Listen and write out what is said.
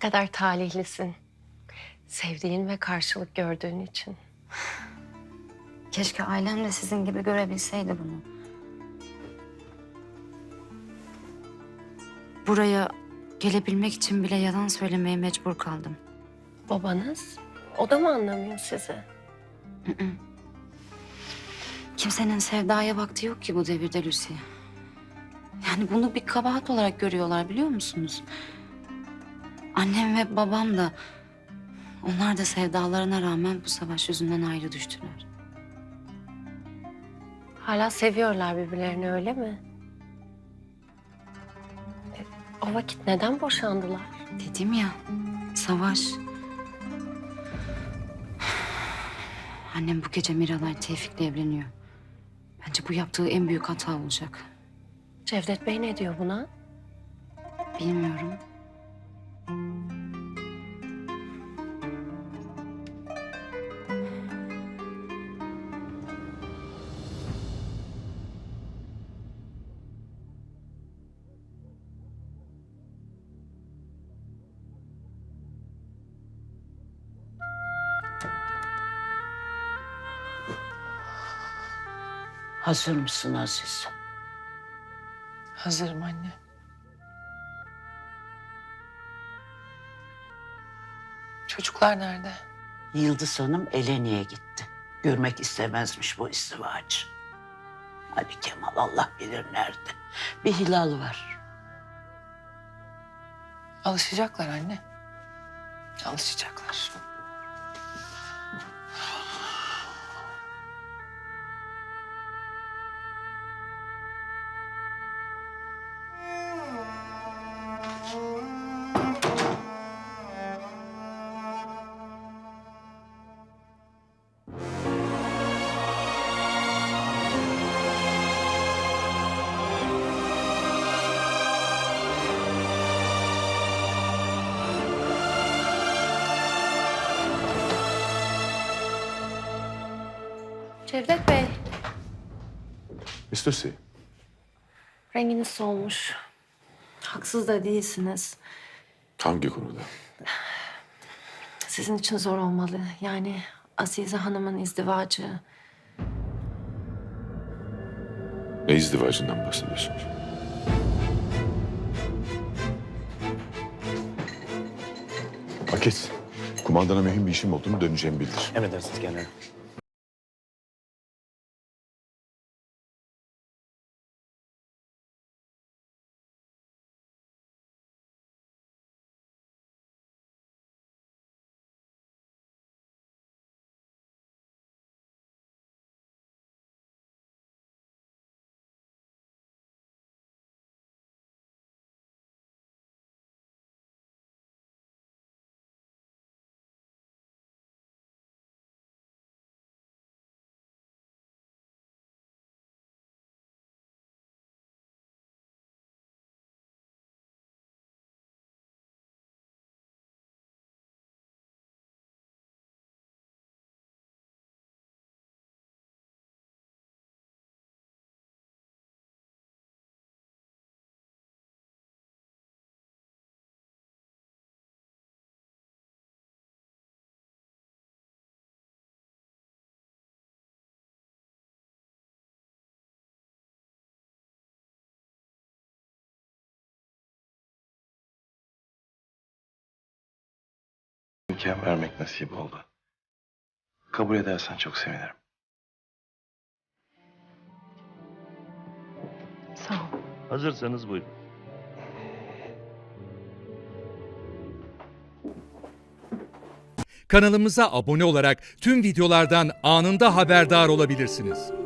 kadar talihlisin. Sevdiğin ve karşılık gördüğün için. Keşke ailem de sizin gibi görebilseydi bunu. Buraya gelebilmek için bile yalan söylemeye mecbur kaldım. Babanız? O da mı anlamıyor sizi? Kimsenin sevdaya vakti yok ki bu devirde Lucy. Yani bunu bir kabahat olarak görüyorlar biliyor musunuz? Annem ve babam da onlar da sevdalarına rağmen bu savaş yüzünden ayrı düştüler. Hala seviyorlar birbirlerini öyle mi? E, o vakit neden boşandılar? Dedim ya, savaş. Annem bu gece Miralay Tevfik'le evleniyor. Bence bu yaptığı en büyük hata olacak. Cevdet Bey ne diyor buna? Bilmiyorum. Hazır mısın Aziz? Hazırım anne. Çocuklar nerede? Yıldız Hanım Eleni'ye gitti. Görmek istemezmiş bu izdivacı. Ali Kemal Allah bilir nerede. Bir hilal var. Alışacaklar anne. Alışacaklar. Cevdet Bey, Mr. C. renginiz solmuş. Haksız da değilsiniz. Hangi konuda? Sizin için zor olmalı. Yani Azize Hanım'ın izdivacı. Ne izdivacından bahsediyorsunuz? Paket. Kumandana mühim bir işim olduğunu döneceğimi bildir. Emredersiniz general. İmkan vermek nasip oldu. Kabul edersen çok sevinirim. Sağ ol. Hazırsanız buyurun. Kanalımıza abone olarak tüm videolardan anında haberdar olabilirsiniz.